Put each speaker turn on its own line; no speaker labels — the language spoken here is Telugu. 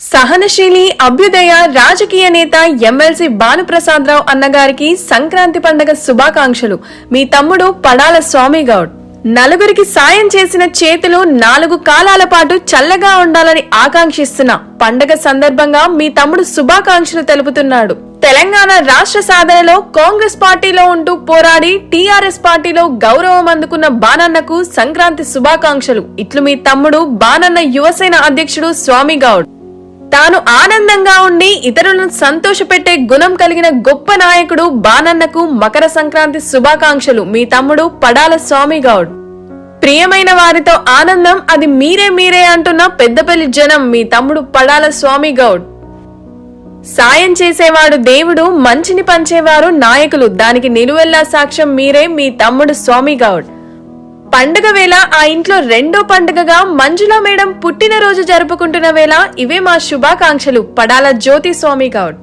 సహనశీలి అభ్యుదయ రాజకీయ నేత ఎమ్మెల్సీ భానుప్రసాద్ రావు అన్నగారికి సంక్రాంతి పండగ శుభాకాంక్షలు. మీ తమ్ముడు పడాల స్వామి గౌడ్ నలుగురికి సాయం చేసిన చేతులు నాలుగు కాలాల పాటు చల్లగా ఉండాలని ఆకాంక్షిస్తున్న పండగ సందర్భంగా మీ తమ్ముడు శుభాకాంక్షలు తెలుపుతున్నాడు. తెలంగాణ రాష్ట్ర సాధనలో కాంగ్రెస్ పార్టీలో ఉంటూ పోరాడి టీఆర్ఎస్ పార్టీలో గౌరవం అందుకున్న బానన్నకు సంక్రాంతి శుభాకాంక్షలు. ఇట్లు మీ తమ్ముడు బానన్న యువసేన అధ్యక్షుడు స్వామి గౌడ్ తాను ఆనందంగా ఉండి ఇతరులను సంతోషపెట్టే గుణం కలిగిన గొప్ప నాయకుడు బానన్నకు మకర సంక్రాంతి శుభాకాంక్షలు. మీ తమ్ముడు పడాల స్వామి గౌడ్ ప్రియమైన వారితో ఆనందం అది మీరే మీరే అంటున్న పెద్దపల్లి జనం మీ తమ్ముడు పడాల స్వామి గౌడ్ సాయం చేసేవాడు దేవుడు మంచిని పంచేవారు నాయకులు. దానికి నిలువెల్లా సాక్ష్యం మీరే మీ తమ్ముడు స్వామి గౌడ్ పండగ వేళ ఆ ఇంట్లో రెండో పండగగా మంజుల మేడం పుట్టినరోజు జరుపుకుంటున్న వేళ ఇవే మా శుభాకాంక్షలు. పడాల జ్యోతి స్వామి గౌడ్.